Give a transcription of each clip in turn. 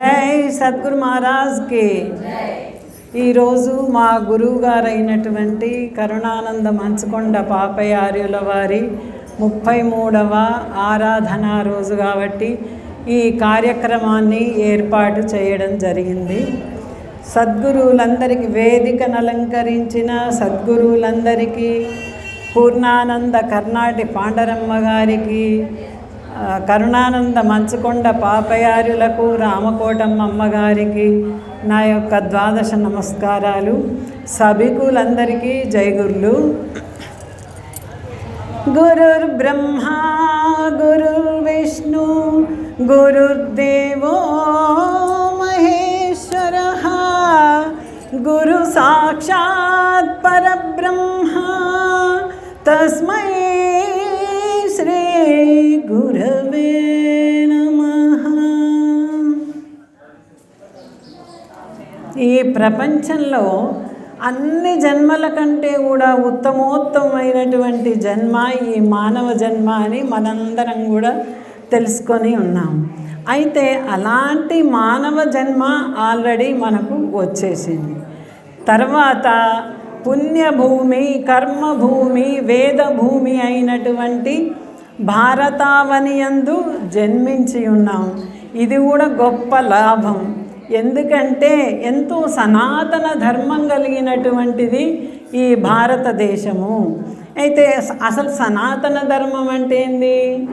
జై సద్గురు మహారాజ్కి. ఈరోజు మా గురువు గారైనటువంటి కరుణానంద మంచుకొండ పాపయార్యుల వారి ముప్పై మూడవ ఆరాధన రోజు కాబట్టి ఈ కార్యక్రమాన్ని ఏర్పాటు చేయడం జరిగింది. సద్గురువులందరికీ వేదికను అలంకరించిన సద్గురువులందరికీ పూర్ణానంద కర్ణాటి పాండరమ్మ గారికి కరుణానంద మంచుకొండ పాపయారులకు రామకోటమ్మ అమ్మగారికి నా యొక్క ద్వాదశ నమస్కారాలు. సభికులందరికీ బ్రహ్మా గురుర్బ్రహ్మ గురుర్విష్ణు గురుర్దేవో మహేశ్వర. గురు సాక్షాత్ పరబ్రహ్మ తస్మై ప్రపంచంలో అన్ని జన్మల కంటే కూడా ఉత్తమోత్తమైనటువంటి జన్మ ఈ మానవ జన్మ అని మనందరం కూడా తెలుసుకొని ఉన్నాం. అయితే అలాంటి మానవ జన్మ ఆల్రెడీ మనకు వచ్చేసింది. తర్వాత పుణ్యభూమి కర్మభూమి వేదభూమి అయినటువంటి భారతావనియందు జన్మించి ఉన్నాం. ఇది కూడా గొప్ప లాభం. ఎందుకంటే ఎంతో సనాతన ధర్మం కలిగినటువంటిది ఈ భారతదేశము. అయితే అసలు సనాతన ధర్మం అంటే ఏంది?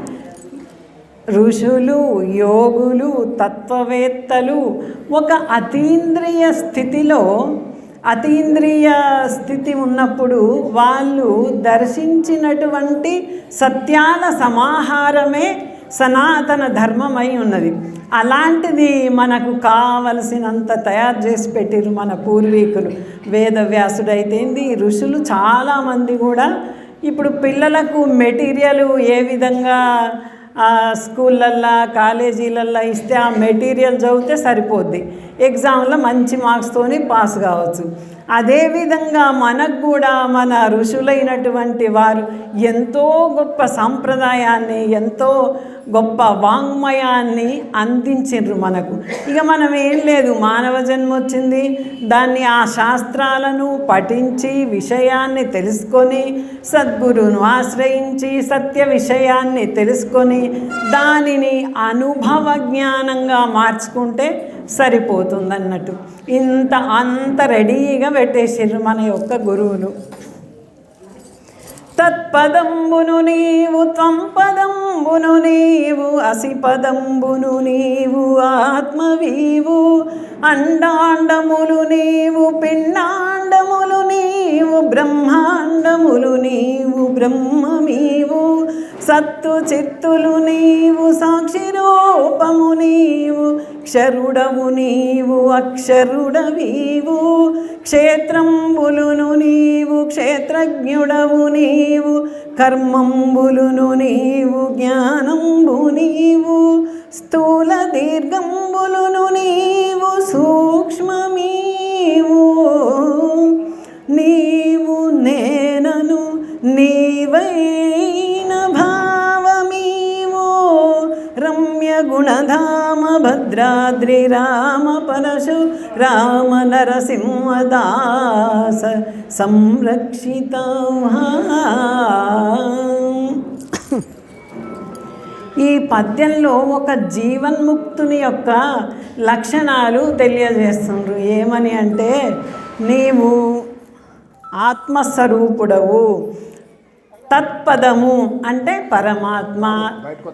ఋషులు యోగులు తత్వవేత్తలు ఒక అతీంద్రియ స్థితిలో అతీంద్రియ స్థితి ఉన్నప్పుడు వాళ్ళు దర్శించినటువంటి సత్యాల సమాహారమే సనాతన ధర్మమై ఉన్నది. అలాంటిది మనకు కావలసినంత తయారు చేసి పెట్టిరు మన పూర్వీకులు. వేదవ్యాసుడైతేంది ఋషులు చాలామంది కూడా ఇప్పుడు పిల్లలకు మెటీరియల్ ఏ విధంగా ఆ, స్కూళ్ళల్లో కాలేజీలల్లో ఇస్తే ఆ మెటీరియల్ చదివితే సరిపోద్ది. ఎగ్జామ్లో మంచి మార్క్స్తోని పాస్ కావచ్చు. అదేవిధంగా మనకు కూడా మన ఋషులైనటువంటి వారు ఎంతో గొప్ప సాంప్రదాయాన్ని ఎంతో గొప్ప వాంగ్మయాన్ని అందించిండ్రు మనకు. ఇక మనం ఏం లేదు మానవ జన్మ వచ్చింది. దాన్ని ఆ శాస్త్రాలను పఠించి విషయాన్ని తెలుసుకొని సద్గురువును ఆశ్రయించి సత్య విషయాన్ని తెలుసుకొని దానిని అనుభవ జ్ఞానంగా మార్చుకుంటే సరిపోతుందన్నట్టు. ఇంత అంత రెడీగా పెట్టేసారు మన యొక్క గురువులు. తత్పదంబును నీవు త్వం పదంబును నీవు అసి పదంబును నీవు ఆత్మవీవు అండాండములు నీవు పిండాండములు నీవు బ్రహ్మాండములు నీవు బ్రహ్మమీవు సత్తు చిత్తులు నీవు సాక్షి రూపము నీవు క్షరుడవు నీవు అక్షరుడవీవు. క్షేత్రంబులును నీవు క్షేత్రజ్ఞుడవు నీవు. కర్మంబులును నీవు జ్ఞానంబు నీవు. స్థూల దీర్ఘంబులును నీవు సూక్ష్మమీవు. నీవు నేనను నీవై గుణధామ భద్రాద్రి రామ పరశు రామ నరసింహదాస సంరక్షిత ఈ పద్యంలో ఒక జీవన్ముక్తుని యొక్క లక్షణాలు తెలియజేస్తుండ్రు. ఏమని అంటే నీవు ఆత్మస్వరూపుడవు. తత్పదము అంటే పరమాత్మ.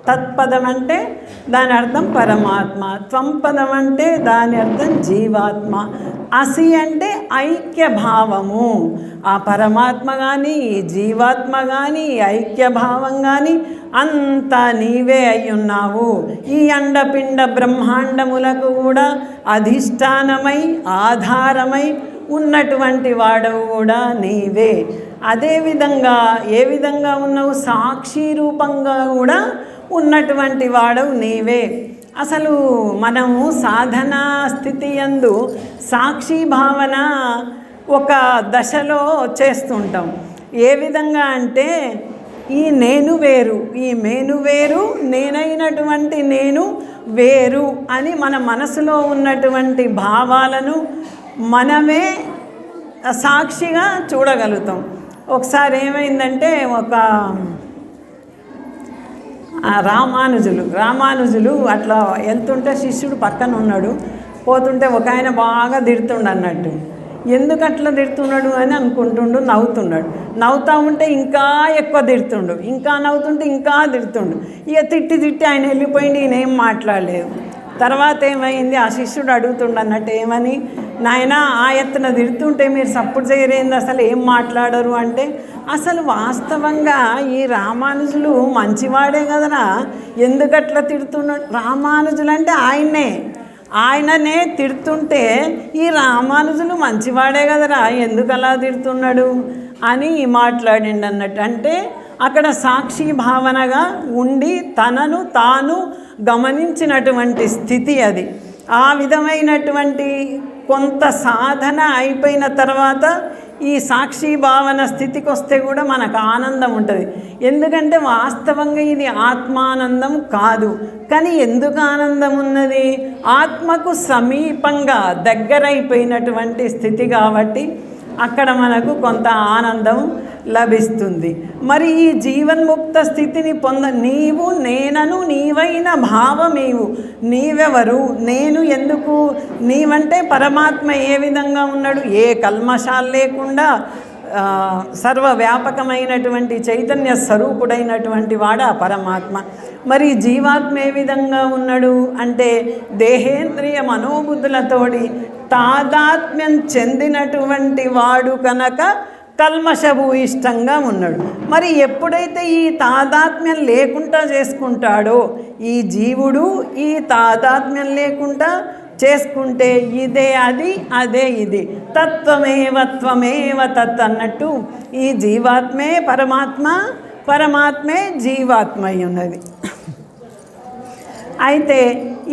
తత్పదం అంటే దాని అర్థం పరమాత్మ. త్వంపదం అంటే దాని అర్థం జీవాత్మ. అసి అంటే ఐక్య భావము ఆ పరమాత్మ కానీ ఈ జీవాత్మ కానీ ఈ ఐక్య భావం కానీ అంతా నీవే అయి ఉన్నావు. ఈ అండపిండ బ్రహ్మాండములకు కూడా అధిష్టానమై ఆధారమై ఉన్నటువంటి వాడవు కూడా నీవే. అదేవిధంగా ఏ విధంగా ఉన్నావు? సాక్షి రూపంగా కూడా ఉన్నటువంటి వాడవు నీవే. అసలు మనము సాధనా స్థితి యందు సాక్షి భావన ఒక దశలో చేస్తుంటాం. ఏ విధంగా అంటే ఈ నేను వేరు ఈ మేను వేరు నేనైనటువంటి నేను వేరు అని మన మనసులో ఉన్నటువంటి భావాలను మనమే సాక్షిగా చూడగలుగుతాం. ఒకసారి ఏమైందంటే ఒక రామానుజులు రామానుజులు అట్లా వెళ్తుంటే శిష్యుడు పక్కన ఉన్నాడు. పోతుంటే ఒక ఆయన బాగా తిడుతుండు అన్నట్టు. ఎందుకు అట్లా తిడుతున్నాడు అని అనుకుంటుండు నవ్వుతున్నాడు. నవ్వుతా ఉంటే ఇంకా ఎక్కువ తిడుతుండు. ఇంకా నవ్వుతుంటే ఇంకా తిడుతుండు. ఇక తిట్టి తిట్టి ఆయన వెళ్ళిపోయింది ఈయన ఏం మాట్లాడలేదు. తర్వాత ఏమైంది? ఆ శిష్యుడు అడుగుతుండ అన్నట్టు ఏమని? నాయన ఆ ఎత్తున తిడుతుంటే మీరు సపోర్ట్ చేయరేంది అసలు ఏం మాట్లాడరు? అంటే అసలు వాస్తవంగా ఈ రామానుజులు మంచివాడే కదరా? ఎందుకట్లా తిడుతున్నాడు రామానుజులు అంటే ఆయన్నే. ఆయననే తిడుతుంటే ఈ రామానుజులు మంచివాడే కదరా? ఎందుకు అలా తిడుతున్నాడు? అని మాట్లాడిండు అన్నట్టు. అంటే అక్కడ సాక్షి భావనగా ఉండి తనను తాను గమనించినటువంటి స్థితి అది. ఆ విధమైనటువంటి కొంత సాధన అయిపోయిన తర్వాత ఈ సాక్షి భావన స్థితికి వస్తే కూడా మనకు ఆనందం ఉంటుంది. ఎందుకంటే వాస్తవంగా ఇది ఆత్మానందం కాదు. కానీ ఎందుకు ఆనందం ఉన్నది? ఆత్మకు సమీపంగా దగ్గరైపోయినటువంటి స్థితి కాబట్టి అక్కడ మనకు కొంత ఆనందం లభిస్తుంది. మరి ఈ జీవన్ముక్త స్థితిని పొంద నీవు నేనను నీవైన భావమేవు నీవెవరు? నేను ఎందుకు? నీవంటే పరమాత్మ ఏ విధంగా ఉన్నాడు? ఏ కల్మషాలు లేకుండా సర్వవ్యాపకమైనటువంటి చైతన్య స్వరూపుడైనటువంటి వాడా పరమాత్మ. మరి జీవాత్మ ఏ విధంగా ఉన్నాడు అంటే దేహేంద్రియ మనోబుద్ధులతోటి తాదాత్మ్యం చెందినటువంటి వాడు కనుక కల్మషభూయిష్టంగా ఉన్నాడు. మరి ఎప్పుడైతే ఈ తాదాత్మ్యం లేకుండా చేసుకుంటాడో ఈ జీవుడు ఈ తాదాత్మ్యం లేకుండా చేసుకుంటే ఇదే అది అదే ఇది. తత్వమేవ త్వమేవ తత్ అన్నట్టు ఈ జీవాత్మే పరమాత్మ పరమాత్మే జీవాత్మ అయి ఉన్నది. అయితే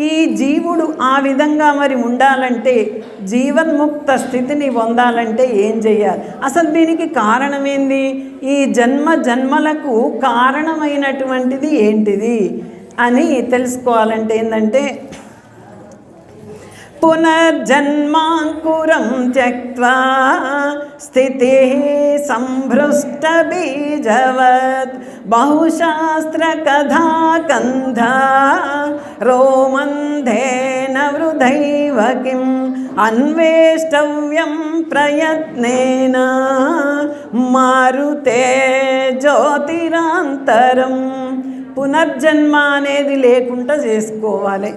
ఈ జీవుడు ఆ విధంగా మరి ఉండాలంటే జీవన్ముక్త స్థితిని పొందాలంటే ఏం చేయాలి అసలు దీనికి కారణం ఏంది ఈ జన్మ జన్మలకు కారణమైనటువంటిది ఏంటిది అని తెలుసుకోవాలంటే ఏంటంటే పునర్జన్మాంకురం త్యక్వా స్థితి సంభృష్టబీజవత్ బహుశాస్త్రకథాకంధ రోమంధేన వృధైవ కిం అన్వేష్టవ్యం ప్రయత్నేన మారుతే జ్యోతిరాంతరం. పునర్జన్మ అనేది లేకుండా చేసుకోవాలి.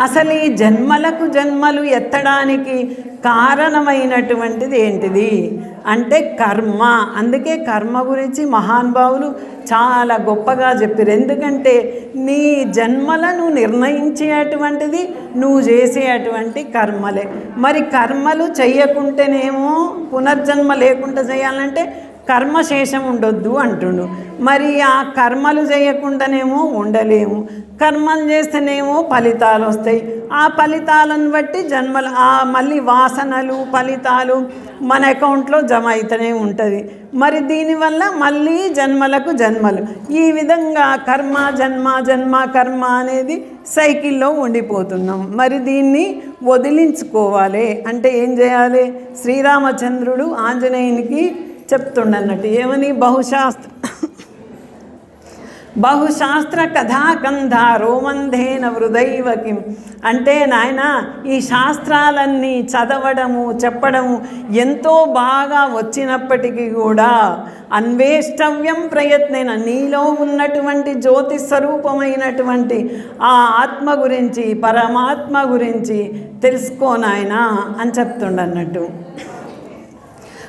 అసలు ఈ జన్మలకు జన్మలు ఎత్తడానికి కారణమైనటువంటిది ఏంటిది? అంటే కర్మ. అందుకే కర్మ గురించి మహానుభావులు చాలా గొప్పగా చెప్పారు ఎందుకంటే నీ జన్మలను నిర్ణయించేటువంటిది నువ్వు చేసేటువంటి కర్మలే. మరి కర్మలు చెయ్యకుంటేనేమో పునర్జన్మ లేకుండా చేయాలంటే కర్మశేషం ఉండొద్దు అంటుండు. మరి ఆ కర్మలు చేయకుండానేమో ఉండలేము. కర్మలు చేస్తేనేమో ఫలితాలు వస్తాయి ఆ ఫలితాలను బట్టి జన్మలు ఆ మళ్ళీ వాసనలు ఫలితాలు మన అకౌంట్లో జమ అవుతూనే ఉంటుంది. మరి దీనివల్ల మళ్ళీ జన్మలకు జన్మలు. ఈ విధంగా కర్మ జన్మ జన్మ కర్మ అనేది సైకిల్లో ఉండిపోతున్నాం. మరి దీన్ని వదిలించుకోవాలి. అంటే ఏం చేయాలి? శ్రీరామచంద్రుడు ఆంజనేయునికి చెప్తుండన్నట్టు. ఏమని? బహుశాస్త్ర. బహుశాస్త్ర కథాకంధ రోమంధేన హృదైవ కిం. అంటే నాయన ఈ శాస్త్రాలన్నీ చదవడము చెప్పడము ఎంతో బాగా వచ్చినప్పటికీ కూడా అన్వేష్టవ్యం ప్రయత్నైన నీలో ఉన్నటువంటి జ్యోతి స్వరూపమైనటువంటి ఆ ఆత్మ గురించి పరమాత్మ గురించి తెలుసుకోనాయన అని చెప్తుండన్నట్టు.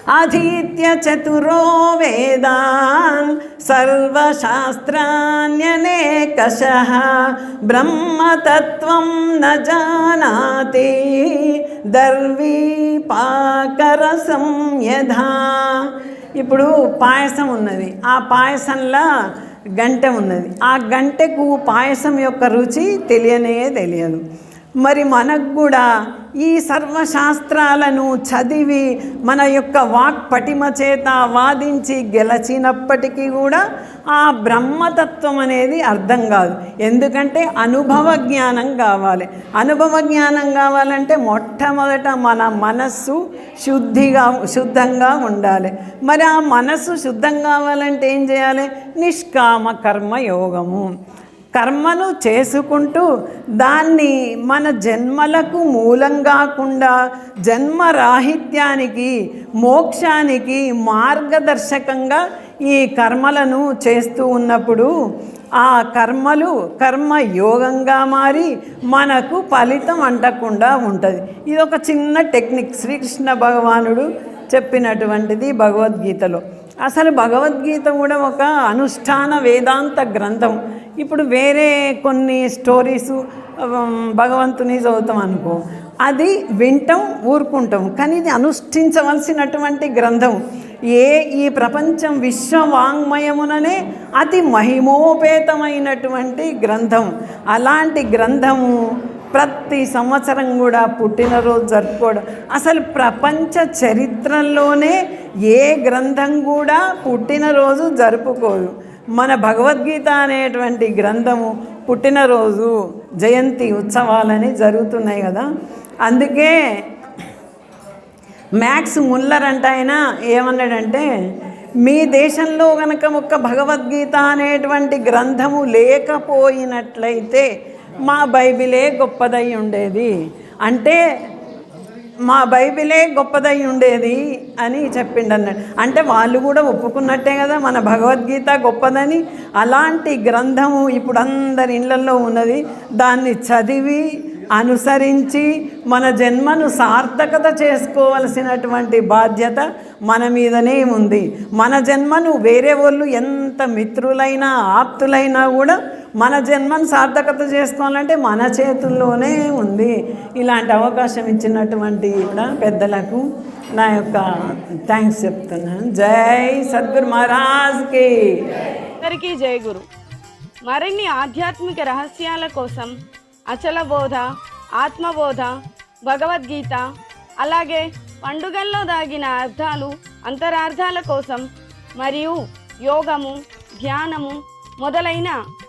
అధీత్య చతురో వేదాన్ సర్వశాస్త్రాన్యనేకశ బ్రహ్మతత్వం న జానాతి దర్వీపాకరసం యథా ఇప్పుడు పాయసం ఉన్నది. ఆ పాయసంలో గంటె ఉన్నది. ఆ గంటెకు పాయసం యొక్క రుచి తెలియనే తెలియదు. మరి మనకు కూడా ఈ సర్వశాస్త్రాలను చదివి మన యొక్క వాక్ పటిమ చేత వాదించి గెలచినప్పటికీ కూడా ఆ బ్రహ్మతత్వం అనేది అర్థం కాదు. ఎందుకంటే అనుభవ జ్ఞానం కావాలి. అనుభవ జ్ఞానం కావాలంటే మొట్టమొదట మన మనస్సు శుద్ధిగా శుద్ధంగా ఉండాలి. మరి ఆ మనస్సు శుద్ధం కావాలంటే ఏం చేయాలి? నిష్కామ కర్మ యోగము. కర్మను చేసుకుంటూ దాన్ని మన జన్మలకు మూలం కాకుండా జన్మరాహిత్యానికి మోక్షానికి మార్గదర్శకంగా ఈ కర్మలను చేస్తూ ఉన్నప్పుడు ఆ కర్మలు కర్మ యోగంగా మారి మనకు ఫలితం అంటకుండా ఉంటుంది. ఇది ఒక చిన్న టెక్నిక్ శ్రీకృష్ణ భగవానుడు చెప్పినటువంటిది భగవద్గీతలో. అసలు భగవద్గీత కూడా ఒక అనుష్ఠాన వేదాంత గ్రంథం. ఇప్పుడు వేరే కొన్ని స్టోరీస్ భగవంతుని చదువుతాం అనుకో. అది వింటాం ఊరుకుంటాం. కానీ ఇది అనుష్ఠించవలసినటువంటి గ్రంథం. ఏ ఈ ప్రపంచం విశ్వవాంగ్మయముననే అతి మహిమోపేతమైనటువంటి గ్రంథం. అలాంటి గ్రంథము ప్రతి సంవత్సరం కూడా పుట్టినరోజు జరుపుకోవడం. అసలు ప్రపంచ చరిత్రలోనే ఏ గ్రంథం కూడా పుట్టినరోజు జరుపుకోదు. మన భగవద్గీత అనేటువంటి గ్రంథము పుట్టినరోజు జయంతి ఉత్సవాలని జరుగుతున్నాయి కదా. అందుకే మ్యాక్స్ ముల్లర్ అంట ఆయన ఏమన్నాడంటే మీ దేశంలో కనుక ఒక్క భగవద్గీత అనేటువంటి గ్రంథము లేకపోయినట్లయితే మా బైబిలే గొప్పదై ఉండేది. అంటే మా బైబిలే గొప్పదై ఉండేది అని చెప్పిండు అన్నాడు అంటే వాళ్ళు కూడా ఒప్పుకున్నట్టే కదా మన భగవద్గీత గొప్పదని. అలాంటి గ్రంథము ఇప్పుడు అందరి ఇళ్ళలో ఉన్నది. దాన్ని చదివి అనుసరించి మన జన్మను సార్థకత చేసుకోవలసినటువంటి బాధ్యత మన మీదనే ఉంది. మన జన్మను వేరే వాళ్ళు ఎంత మిత్రులైనా ఆప్తులైనా కూడా మన జన్మను సార్థకత చేసుకోవాలంటే మన చేతుల్లోనే ఉంది. ఇలాంటి అవకాశం ఇచ్చినటువంటి కూడా పెద్దలకు నా యొక్క థ్యాంక్స్ చెప్తున్నాను. జై సద్గురు మహారాజ్కి. అందరికీ జై గురు. మరిన్ని ఆధ్యాత్మిక రహస్యాల కోసం అచల బోధ ఆత్మబోధ భగవద్గీత అలాగే పండుగల్లో దాగిన అర్థాలు అంతరార్థాల కోసం మరియు యోగము ధ్యానము మొదలైన